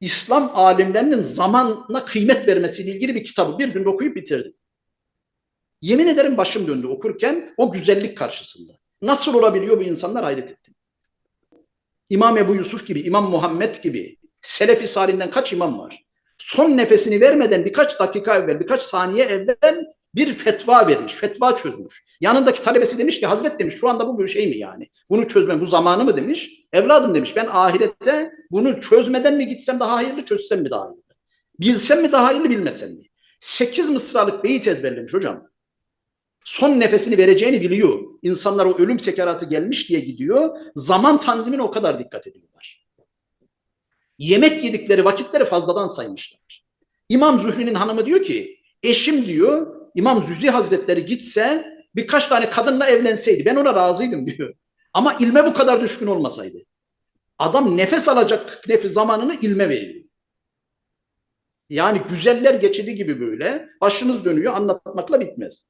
İslam alimlerinin zamanla kıymet vermesiyle ilgili bir kitabı bir günde okuyup bitirdim. Yemin ederim başım döndü okurken o güzellik karşısında. Nasıl olabiliyor bu insanlar hayret ettim. İmam Ebu Yusuf gibi, İmam Muhammed gibi, Selefi Salih'den kaç imam var? Son nefesini vermeden birkaç dakika evvel, birkaç saniye evvel bir fetva vermiş, fetva çözmüş. Yanındaki talebesi demiş ki Hazret demiş şu anda bu bir şey mi yani? Bunu çözme bu zamanı mı demiş? Evladım demiş ben ahirette bunu çözmeden mi gitsem daha hayırlı çözsem mi daha hayırlı? Bilsem mi daha hayırlı bilmesem mi? Sekiz mısralık beyit ezberlemiş hocam. Son nefesini vereceğini biliyor. İnsanlar o ölüm sekaratı gelmiş diye gidiyor. Zaman tanzimine o kadar dikkat ediyorlar. Yemek yedikleri vakitleri fazladan saymışlar. İmam Zühri'nin hanımı diyor ki eşim diyor İmam Zühri Hazretleri gitse birkaç tane kadınla evlenseydi ben ona razıydım diyor. Ama ilme bu kadar düşkün olmasaydı. Adam nefes alacak nefes zamanını ilme veriyor. Yani güzeller geçidi gibi böyle başınız dönüyor anlatmakla bitmez.